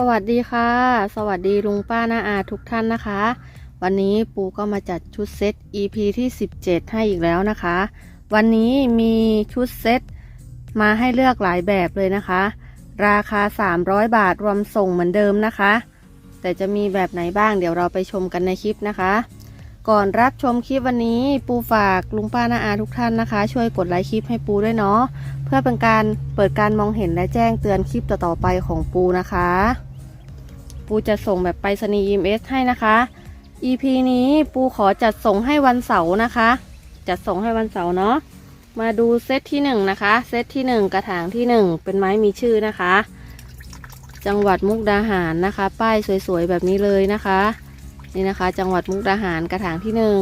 สวัสดีค่ะ สวัสดีลุงป้าน้าอาทุกท่านนะคะ วันนี้ปูก็มาจัดชุดเซต EP ที่ 17 ให้อีกแล้วนะคะ วันนี้มีชุดเซตมาให้เลือกหลายแบบเลยนะคะ ราคา 300 บาทรวมส่งเหมือนเดิมนะคะ แต่จะมีแบบไหนบ้างเดี๋ยวเราไปชมกันในคลิปนะคะ ก่อนรับชมคลิปวันนี้ปูฝากลุงป้าน้าอาทุกท่านนะคะ ช่วยกดไลค์คลิปให้ปูด้วยเนาะเพื่อเป็นการเปิดการมองเห็นและแจ้งเตือนคลิปต่อๆไปของปูนะคะ ปูจะส่งแบบไปรษณีย์ EMS ให้นะคะ EP นี้ปูขอจัดส่งให้วันเสาร์นะคะ จัดส่งให้วันเสาร์เนาะมาดูเซตที่หนึ่งนะคะ เซตที่หนึ่งกระถางที่หนึ่งเป็นไม้มีชื่อนะคะ จังหวัดมุกดาหารนะคะ ป้ายสวยๆแบบนี้เลยนะคะ นี่นะคะ จังหวัดมุกดาหารกระถางที่หนึ่ง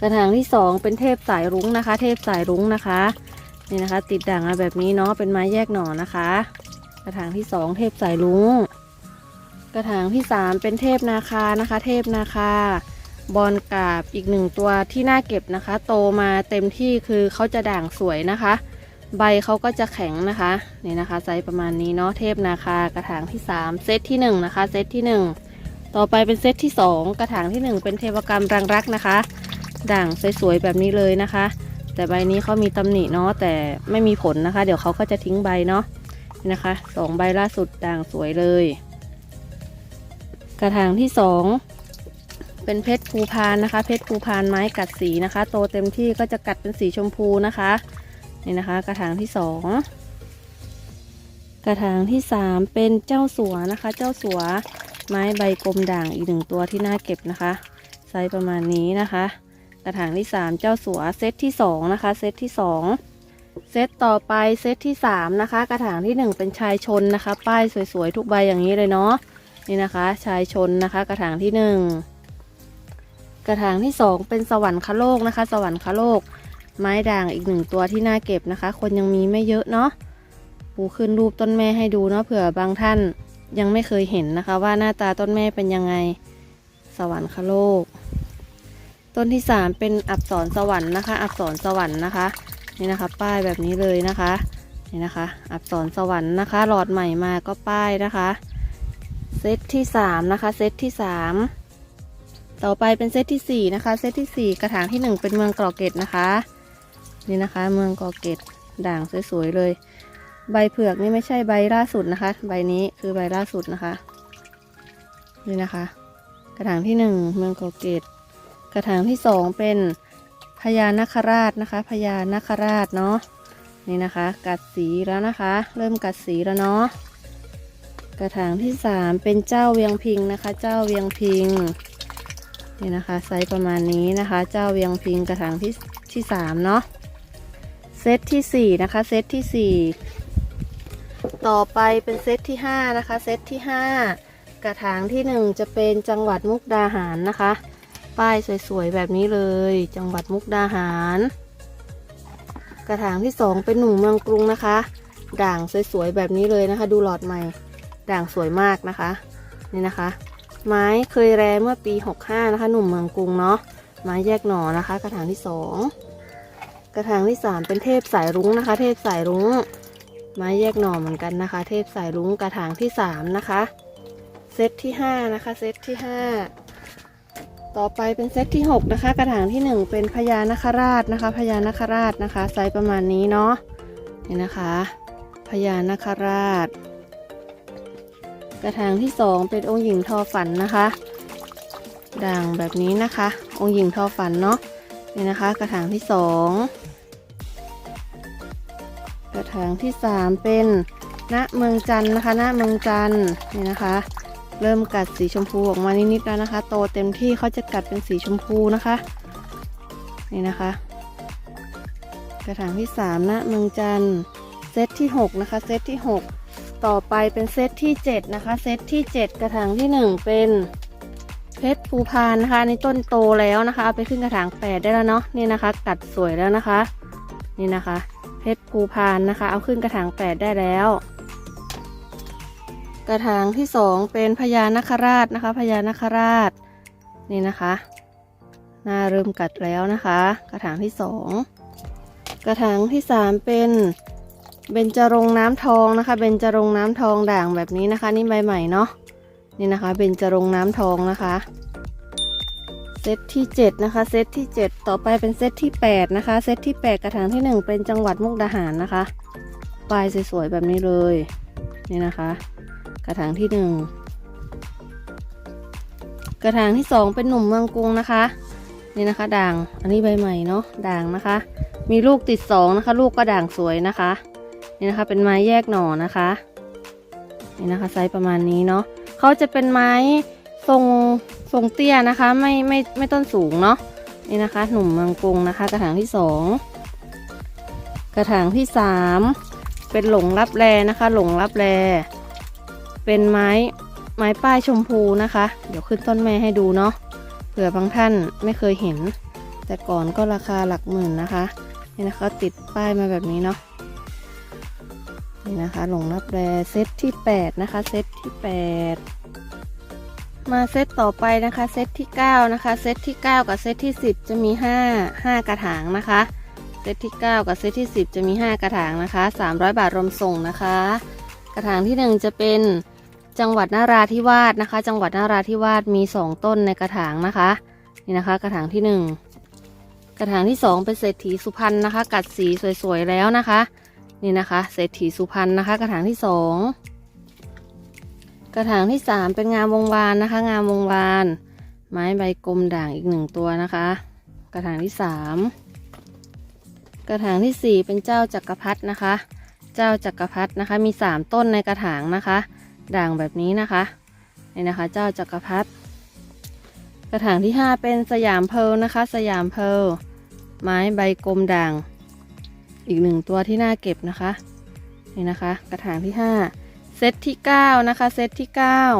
กระถางที่สองเป็นเทพสายรุ้งนะคะ เทพสายรุ้งนะคะนี่นะคะ ติดด่างมาแบบนี้เนาะเป็นไม้แยกหน่อนะคะ กระถางที่สองเทพสายรุ้ง กระถางที่สามเป็นเทพนาคานะคะ เทพนาคาบอลกาบอีกหนึ่งตัวที่น่าเก็บนะคะ โตมาเต็มที่คือเขาจะด่างสวยนะคะ ใบเขาก็จะแข็งนะคะนี่นะคะไซส์ประมาณนี้เนาะเทพนาคากระถางที่สามเซตที่หนึ่งนะคะเซตที่หนึ่งต่อไปเป็นเซตที่สองกระถางที่หนึ่งเป็นเทวกรรมรังรักนะคะ ด่างสวยๆแบบนี้เลยนะคะ แต่ใบนี้เขามีตำหนิเนาะแต่ไม่มีผลนะคะ เดี๋ยวเขาก็จะทิ้งใบเนาะนี่นะคะสองใบล่าสุดด่างสวยเลย กระถางที่สองเป็นเพชรภูพานนะคะ เพชรภูพานไม้กัดสีนะคะ โตเต็มที่ก็จะกัดเป็นสีชมพูนะคะนี่นะคะ กระถางที่สองกระถางที่สามเป็นเจ้าสัวนะคะ เจ้าสัวไม้ใบกลมด่างอีกหนึ่งตัวที่น่าเก็บนะคะไซส์ประมาณนี้นะคะ กระถางที่3เจ้าสัวเซตที่2นะคะเซตที่2เซตต่อไปเซตที่3นะคะ กระถางที่1เป็นชายชนนะคะ ป้ายสวยๆทุกใบอย่างนี้เลยเนาะ นี่นะคะชายชนนะคะ กระถางที่1กระถางที่2เป็นสวรรคโลกนะคะ สวรรคโลก ไม้ด่างอีกหนึ่งตัวที่น่าเก็บนะคะ คนยังมีไม่เยอะเนาะปูขึ้นรูปต้นแม่ให้ดูเนาะเผื่อบางท่านยังไม่เคยเห็นนะคะ ว่าหน้าตาต้นแม่เป็นยังไงสวรรคโลก ต้นที่สามเป็นอักษรสวรรค์นะคะ อักษรสวรรค์นะคะนี่นะคะ ป้ายแบบนี้เลยนะคะนี่นะคะ อักษรสวรรค์นะคะ หลอดใหม่มาก็ป้ายนะคะ เซตที่สามนะคะเซตที่สามต่อไปเป็นเซตที่สี่นะคะเซตที่สี่กระถางที่หนึ่งเป็นเมืองกรอกเกตนะคะ นี่นะคะเมืองกรอกเกตด่างสวยๆเลย ใบเผือกนี่ไม่ใช่ใบล่าสุดนะคะ ใบนี้คือใบล่าสุดนะคะ นี่นะคะ กระถางที่หนึ่งเมืองกรอกเกตกระถางที่สองเป็นพญานาคราชนะคะพญานาคราชเนาะนี่นะคะ กัดสีแล้วนะคะ เริ่มกัดสีแล้วเนาะ กระถางที่สามเป็นเจ้าเวียงพิงนะคะ เจ้าเวียงพิงนี่นะคะไซส์ประมาณนี้นะคะ เจ้าเวียงพิงกระถางที่ที่สามเนาะเซตที่สี่นะคะเซตที่สี่ต่อไปเป็นเซตที่ห้านะคะเซตที่ห้ากระถางที่หนึ่งจะเป็นจังหวัดมุกดาหารนะคะ ป้ายสวยๆแบบนี้เลย จังหวัดมุกดาหาร กระถางที่สองเป็นหนูเมืองกรุงนะคะ ด่างสวยๆแบบนี้เลยนะคะ ดูหลอดใหม่ ด่างสวยมากนะคะ นี่นะคะ ไม้เคยแรเมื่อปี 65 นะคะ หนุ่มเมืองกรุงเนาะไม้แยกหน่อนะคะ กระถางที่สองกระถางที่สามเป็นเทพสายรุ้งนะคะ เทพสายรุ้ง ไม้แยกหน่อเหมือนกันนะคะ เทพสายรุ้งกระถางที่สามนะคะเซตที่ห้านะคะเซตที่ห้าต่อไปเป็นเซตที่ 6 นะคะ กระถางที่ 1 เป็นพญานาคราชนะคะพญานาคราชนะคะ ไซส์ประมาณนี้เนาะนี่นะคะพญานาคราช กระถางที่2เป็นองค์หญิงทอฝันนะคะ ด่างแบบนี้นะคะ องค์หญิงทอฝันเนาะนี่นะคะ กระถางที่2กระถางที่3เป็นณเมืองจันนะคะณเมืองจันนี่นะคะ เริ่มกัดสีชมพูออกมานิดๆแล้วนะคะ โตเต็มที่เขาจะกัดเป็นสีชมพูนะคะนี่นะคะ กระถางที่3นะเมืองจันเซตที่6นะคะ เซตที่6 ต่อไปเป็นเซตที่ 7 นะคะ เซตที่ 7 กระถางที่ 1 เป็นเพชรภูพานนะคะในต้นโตแล้วนะคะเอาไปขึ้นกระถาง8ได้แล้วเนาะนี่นะคะ กัดสวยแล้วนะคะ นี่นะคะ เพชรภูพานนะคะ เอาขึ้นกระถาง8ได้แล้ว กระถางที่สองเป็นพญานาคราชนะคะพญานาคราช นี่นะคะหน้าเริ่มกัดแล้วนะคะ กระถางที่สองกระถางที่สามเป็น เบญจรงน้ำทองนะคะเบญจรงน้ำทองด่างแบบนี้นะคะ นี่ใบใหม่เนาะนี่นะคะเบญจรงน้ำทองนะคะเซตที่ 7 นะคะ เซตที่ 7 ต่อไปเป็นเซตที่ 8 นะคะ เซตที่ 8 กระถางที่ 1 เป็นจังหวัดมุกดาหารนะคะปลายสวยๆแบบนี้เลยนี่นะคะ กระถางที่ 1 กระถางที่ 2 เป็นหนุ่มเมืองกรุงนะคะนี่นะคะด่างอันนี้ใบใหม่เนาะด่างนะคะ มีลูกติด 2 นะคะ ลูกก็ด่างสวยนะคะ นี่นะคะ เป็นไม้แยกหน่อนะคะ นี่นะคะไซส์ประมาณนี้เนาะเขาจะเป็นไม้ทรงทรงเตี้ยนะคะ ไม่ไม่ไม่ต้นสูงเนาะนี่นะคะ หนุ่มเมืองกรุงนะคะ กระถางที่สองกระถางที่สามเป็นหลงรับแลนะคะ หลงรับแลเป็นไม้ไม้ป้ายชมพูนะคะ เดี๋ยวขึ้นต้นแม่ให้ดูเนาะเผื่อบางท่านไม่เคยเห็น แต่ก่อนก็ราคาหลักหมื่นนะคะ นี่นะคะ ติดป้ายมาแบบนี้เนาะ นี่นะคะหลงรับแรเซตที่ 8 นะคะ เซตที่ 8 มาเซตต่อไปนะคะ เซตที่ 9 นะคะ เซตที่ 9 กับเซตที่ 10 จะมี 5 5 กระถางนะคะ เซตที่ 9 กับเซตที่ 10 จะมี 5 กระถางนะคะ 300 บาทรวมส่งนะคะ กระถางที่ 1 จะเป็นจังหวัดนาราธิวาสนะคะ จังหวัดนาราธิวาสมี 2 ต้นในกระถางนะคะ นี่นะคะ กระถางที่ 1 กระถางที่ 2 เป็นเศรษฐีสุพรรณนะคะ กัดสีสวยๆแล้วนะคะ นี่นะคะเศรษฐีสุพรรณนะคะ กระถางที่สองกระถางที่สามเป็นงามวงวานนะคะ งามวงวาน ไม้ใบกลมด่างอีกหนึ่งตัวนะคะ กระถางที่สามกระถางที่สี่เป็นเจ้าจักรพรรดินะคะ เจ้าจักรพรรดินะคะ มีสามต้นในกระถางนะคะ ด่างแบบนี้นะคะนี่นะคะ เจ้าจักรพรรดิกระถางที่ห้าเป็นสยามเพลนะคะ สยามเพลไม้ใบกลมด่าง อีกหนึ่งตัวที่น่าเก็บนะคะ นี่นะคะ กระถางที่ 5 เซตที่ 9 นะคะ เซตที่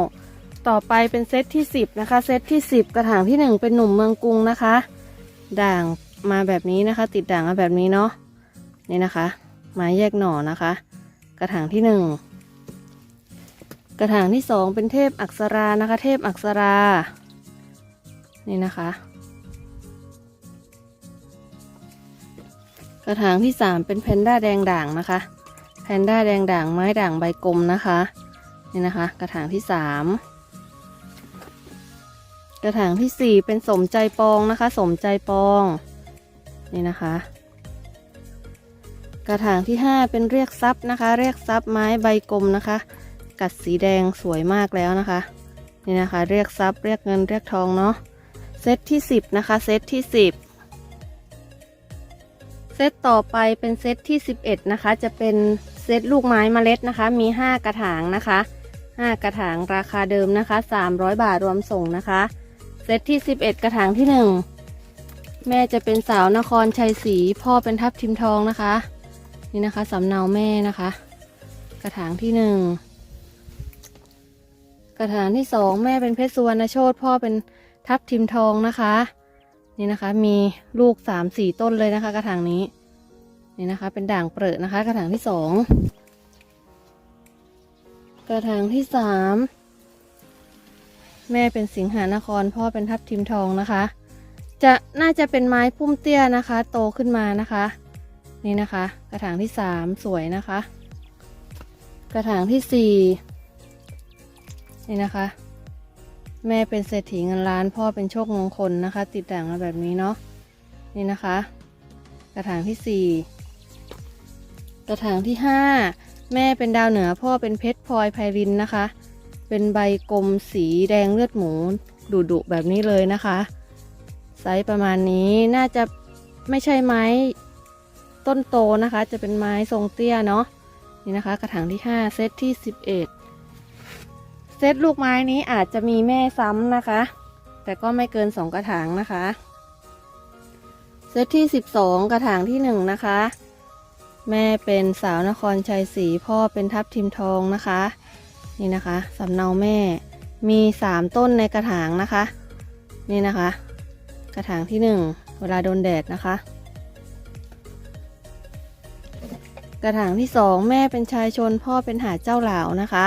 9 ต่อไปเป็นเซตที่ 10 นะคะ เซตที่ 10 กระถางที่ 1 เป็นหนุ่มเมืองกรุงนะคะ ด่างมาแบบนี้นะคะ ติดด่างมาแบบนี้เนาะนี่นะคะไม้แยกหน่อนะคะ กระถางที่ 1 กระถางที่ 2 เป็นเทพอักษรานะคะ เทพอักษรานี่นะคะ ระถางที่3เป็นแพนด้าแดงด่างนะคะ แพนด้าแดงด่างไม้ด่างใบกลมนะคะ นี่นะคะ กระถางที่3กระถางทีสี่4เป็นสมใจปองนะคะ สมใจปอง นี่นะคะ กระถางที่5เป็นเรียกซับนะคะ เรียกซับไม้ใบกลมนะคะ กัดสีแดงสวยมากแล้วนะคะ นี่นะคะ เรียกซับเรียกเงินเรียกทองเนาะเซตที่10นะคะ เซตที่10เซตต่อไปเป็นเซตที่ 11 นะคะ จะเป็นเซตลูกไม้เมล็ดนะคะ มี 5 กระถางนะคะ 5 กระถางราคาเดิมนะคะ 300 บาทรวมส่งนะคะ เซตที่ 11 กระถางที่ 1 แม่จะเป็นสาวนครชัยศรีพ่อเป็นทับทิมทองนะคะ นี่นะคะสำเนาแม่นะคะ กระถางที่ 1 กระถางที่ 2 แม่เป็นเพชรสุวรรณโชตพ่อเป็นทับทิมทองนะคะนี่นะคะมีลูกสามสี่ต้นเลยนะคะกระถางนี้ นี่นะคะ เป็นด่างเปรอะนะคะ กระถางที่สองกระถางที่สามแม่เป็นสิงหานคร พ่อเป็นทับทิมทองนะคะ จะน่าจะเป็นไม้พุ่มเตี้ยนะคะ โตขึ้นมานะคะ นี่นะคะ กระถางที่สามสวยนะคะ กระถางที่สี่นี่นะคะ แม่เป็นเศรษฐีเงินล้าน พ่อเป็นโชคมงคลนะคะ ติดด่างมาแบบนี้เนาะนี่นะคะ กระถางที่สี่ ระถางที่ห้าแม่เป็นดาวเหนือพ่อเป็นเพชรพลอยไพรินนะคะ เป็นใบกลมสีแดงเลือดหมูดุดุแบบนี้เลยนะคะ ไซส์ประมาณนี้น่าจะไม่ใช่ไม้ต้นโตนะคะ จะเป็นไม้ทรงเตี้ยเนาะนี่นะคะ กระถางที่ห้าเซตที่สิบเอ็ดเซตลูกไม้นี้อาจจะมีแม่ซ้ำนะคะ แต่ก็ไม่เกิน 2 กระถางนะคะ เซตที่ 12 กระถางที่ 1 นะคะ แม่เป็นสาวนครชัยศรีพ่อเป็นทับทิมทองนะคะ นี่นะคะสำเนาแม่มี 3 ต้นในกระถางนะคะ นี่นะคะ กระถางที่ 1 เวลาโดนแดดนะคะ กระถางที่ 2 แม่เป็นชายชนพ่อเป็นหาดเจ้าเหลานะคะ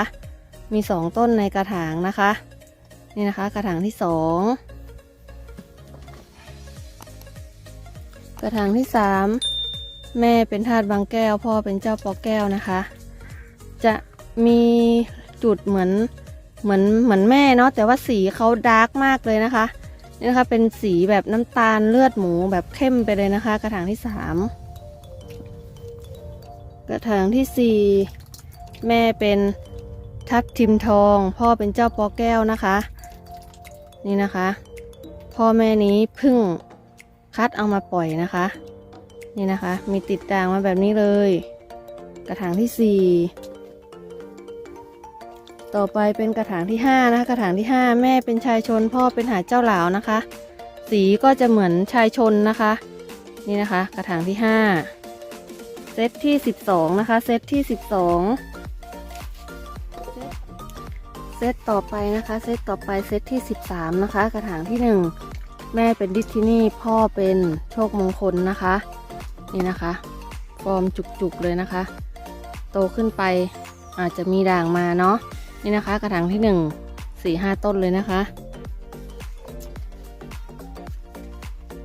มีสองต้นในกระถางนะคะ นี่นะคะกระถางที่สองกระถางที่สาม แม่เป็นธาตุบางแก้ว พ่อเป็นเจ้าปอแก้วนะคะ จะมีจุดเหมือนเหมือนเหมือนแม่เนาะแต่ว่าสีเขาดาร์กมากเลยนะคะนี่นะคะเป็นสีแบบน้ำตาลเลือดหมูแบบเข้มไปเลยนะคะ กระถางที่สามกระถางที่สี่แม่เป็นทับทิมทอง พ่อเป็นเจ้าปอแก้วนะคะ นี่นะคะ พ่อแม่นี้พึ่งคัดเอามาปล่อยนะคะ นี่นะคะ มีติดด่างมาแบบนี้เลย กระถางที่สี่ต่อไปเป็นกระถางที่ห้านะคะ กระถางที่ห้าแม่เป็นชายชนพ่อเป็นหาดเจ้าหลาวนะคะ สีก็จะเหมือนชายชนนะคะ นี่นะคะ กระถางที่ห้าเซตที่สิบสองนะคะ เซตที่สิบสองเซตต่อไปนะคะ เซตต่อไปเซตที่สิบสามนะคะ กระถางที่หนึ่งแม่เป็นดิสทินี่พ่อเป็นโชคมงคลนะคะ นี่นะคะฟอร์มจุกๆเลยนะคะ โตขึ้นไปอาจจะมีด่างมาเนาะนี่นะคะ กระถางที่หนึ่งสี่ห้าต้นเลยนะคะ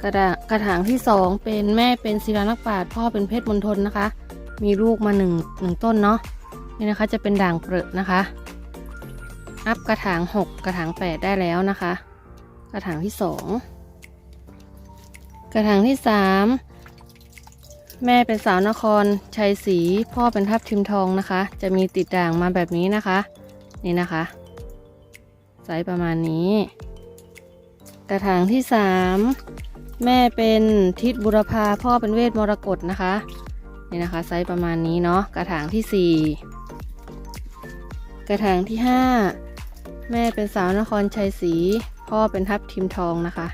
กระกระถางที่สองเป็นแม่เป็นศิลานักปราชญ์พ่อเป็นเพชรมณฑลนะคะ มีลูกมาหนึ่งหนึ่งต้นเนาะนี่นะคะจะเป็นด่างเปรอะนะคะ อัพกระถางหกกระถางแปดได้แล้วนะคะ กระถางที่สองกระถางที่สาม แม่เป็นสาวนครชัยศรีพ่อเป็นทับทิมทองนะคะ จะมีติดด่างมาแบบนี้นะคะ นี่นะคะไซส์ประมาณนี้ กระถางที่สามแม่เป็นทิศบุรพาพ่อเป็นเวทมรกตนะคะ นี่นะคะไซส์ประมาณนี้เนาะกระถางที่สี่กระถางที่ห้าแม่เป็นสาวนครชัยศรีพ่อเป็นทับทิมทองนะคะ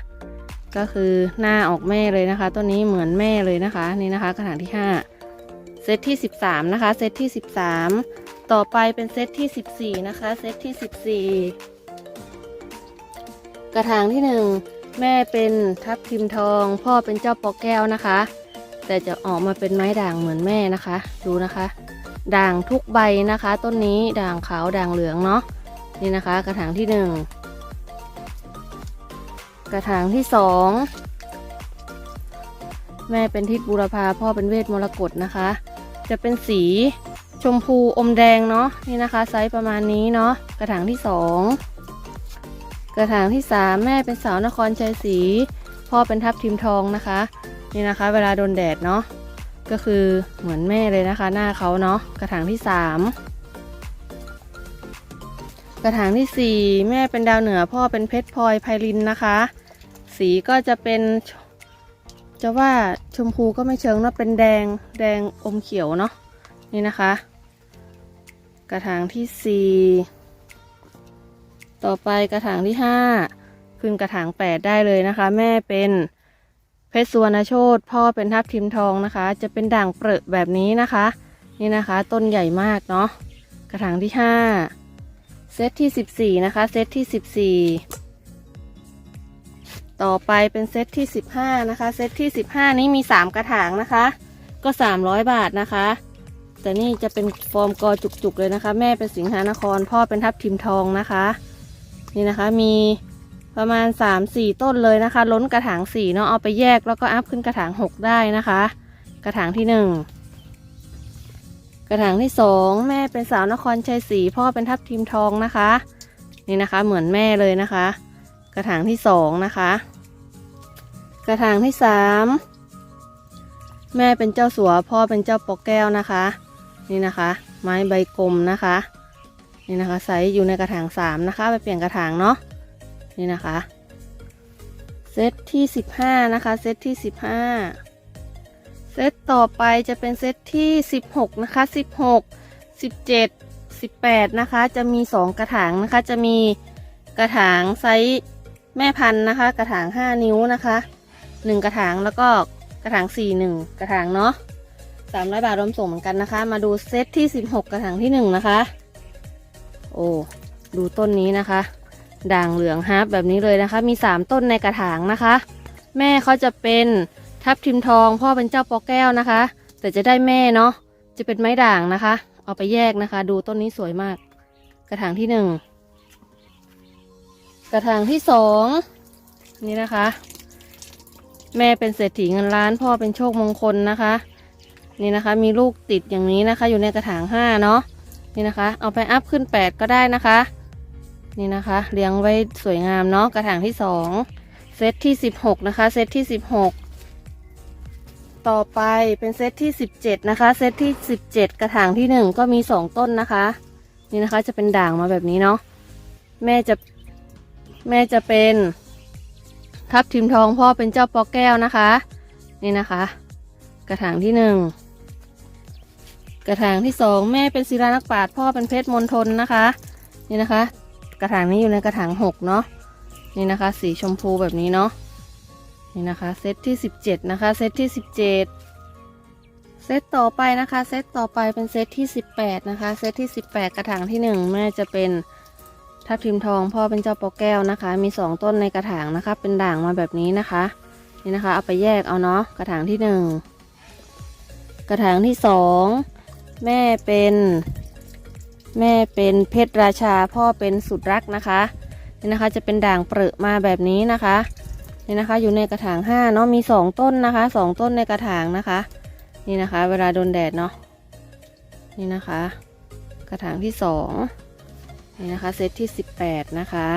ก็คือหน้าออกแม่เลยนะคะ ต้นนี้เหมือนแม่เลยนะคะ นี่นะคะ กระถางที่ห้าเซตที่สิบสามนะคะ เซตที่สิบสามต่อไปเป็นเซตที่สิบสี่นะคะ เซตที่สิบสี่กระถางที่หนึ่งแม่เป็นทับทิมทอง พ่อเป็นเจ้าปอแก้วนะคะ แต่จะออกมาเป็นไม้ด่างเหมือนแม่นะคะ ดูนะคะ ด่างทุกใบนะคะ ต้นนี้ด่างขาวด่างเหลืองเนาะนี่นะคะ กระถางที่หนึ่ง กระถางที่สองแม่เป็นทิศบูรพาพ่อเป็นเวทมรกตนะคะ จะเป็นสีชมพูอมแดงเนาะนี่นะคะ ไซส์ประมาณนี้เนาะกระถางที่สองกระถางที่สามแม่เป็นสาวนครชัยศรีพ่อเป็นทับทิมทองนะคะ นี่นะคะ เวลาโดนแดดเนาะก็คือเหมือนแม่เลยนะคะ หน้าเขาเนาะกระถางที่สาม กระถางที่สี่แม่เป็นดาวเหนือพ่อเป็นเพชรพลอยไพลินนะคะ สีก็จะเป็น จะว่าชมพูก็ไม่เชิงเนาะเป็นแดงแดงอมเขียวเนาะนี่นะคะ กระถางที่สี่ต่อไปกระถางที่ห้าขึ้นกระถางแปดได้เลยนะคะ แม่เป็นเพชรสุวรรณโชตพ่อเป็นทับทิมทองนะคะ จะเป็นด่างเปรอะแบบนี้นะคะ นี่นะคะ ต้นใหญ่มากเนาะกระถางที่ห้า เซตที่สิบสี่นะคะ เซตที่สิบสี่ต่อไปเป็นเซตที่สิบห้านะคะ เซตที่สิบห้านี้มีสามกระถางนะคะ ก็สามร้อยบาทนะคะ แต่นี่จะเป็นฟอร์มกอจุกๆเลยนะคะ แม่เป็นสิงหานคร พ่อเป็นทับทิมทองนะคะ นี่นะคะมีประมาณ 3-4 ต้นเลยนะคะ ล้นกระถาง4เนาะเอาไปแยกแล้วก็อัพขึ้นกระถาง 6 ได้นะคะ กระถางที่ 1 กระถางที่2แม่เป็นสาวนครชัยศรีพ่อเป็นทับทิมทองนะคะ นี่นะคะเหมือนแม่เลยนะคะ กระถางที่2นะคะ กระถางที่3แม่เป็นเจ้าสัวพ่อเป็นเจ้าปอกแก้วนะคะ นี่นะคะ ไม้ใบกลมนะคะ นี่นะคะไซส์อยู่ในกระถางสามนะคะ ไปเปลี่ยนกระถางเนาะนี่นะคะเซตที่สิบห้านะคะเซตที่สิบห้า เซตต่อไปจะเป็นเซตที่สิบหกนะคะสิบหกสิบเจ็ดสิบแปดนะคะ จะมีสองกระถางนะคะ จะมีกระถางไซส์แม่พันธุ์นะคะ กระถางห้านิ้วนะคะหนึ่งกระถางแล้วก็กระถางสีหนึ่งกระถางเนาะสามร้อยบาทรวมส่งเหมือนกันนะคะ มาดูเซตที่สิบหกระถางที่หนึ่งนะคะ โอ้ดูต้นนี้นะคะ ด่างเหลืองฮาร์ปแบบนี้เลยนะคะ มี 3 ต้นในกระถางนะคะ แม่เขาจะเป็น ทับทิมทองพ่อเป็นเจ้าปอแก้วนะคะ แต่จะได้แม่เนาะจะเป็นไม้ด่างนะคะ เอาไปแยกนะคะ ดูต้นนี้สวยมาก กระถางที่หนึ่งกระถางที่สองนี่นะคะ แม่เป็นเศรษฐีเงินล้านพ่อเป็นโชคมงคลนะคะ นี่นะคะ มีลูกติดอย่างนี้นะคะ อยู่ในกระถางห้าเนาะนี่นะคะ เอาไปอัพขึ้นแปดก็ได้นะคะ นี่นะคะ เลี้ยงไว้สวยงามเนาะกระถางที่สองเซตที่สิบหกนะคะ เซตที่สิบหก ต่อไปเป็นเซตที่สิบเจ็ดนะคะ เซตที่สิบเจ็ดกระถางที่หนึ่งก็มีสองต้นนะคะ นี่นะคะจะเป็นด่างมาแบบนี้เนาะแม่จะแม่จะเป็น ทับทิมทองพ่อเป็นเจ้าปอแก้วนะคะ นี่นะคะ กระถางที่หนึ่งกระถางที่สองแม่เป็นศิลานักปราชญ์พ่อเป็นเพชรมณฑลนะคะ นี่นะคะ กระถางนี้อยู่ในกระถางหกเนาะนี่นะคะ สีชมพูแบบนี้เนาะ นี่นะคะเซตที่สิบเจ็ดนะคะเซตที่สิบเจ็ดเซตต่อไปนะคะเซตต่อไปเป็นเซตที่สิบแปดนะคะเซตที่สิบแปดกระถางที่หนึ่งแม่จะเป็นทับทิมทองพ่อเป็นเจ้าปอแก้วนะคะ มีสองต้นในกระถางนะคะ เป็นด่างมาแบบนี้นะคะ นี่นะคะ เอาไปแยกเอาเนาะกระถางที่หนึ่งกระถางที่สองแม่เป็นแม่เป็นเพชรราชาพ่อเป็นสุดรักนะคะนี่นะคะจะเป็นด่างเปรอะมาแบบนี้นะคะ นี่นะคะ อยู่ในกระถางห้าเนาะมีสองต้นนะคะสองต้นในกระถางนะคะ นี่นะคะ เวลาโดนแดดเนาะนี่นะคะ กระถางที่สองนี่นะคะเซตที่สิบแปดนะคะ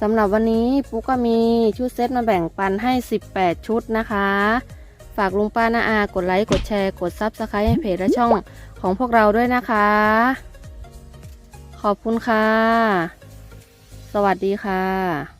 สำหรับวันนี้ปุ๊กก็มีชุดเซตมาแบ่งปันให้ 18 ชุดนะคะ ฝากลุงป้านาอา กดไลค์ กดแชร์ กดซับสไครต์ให้เพจและช่องของพวกเราด้วยนะคะ ขอบคุณค่ะ สวัสดีค่ะ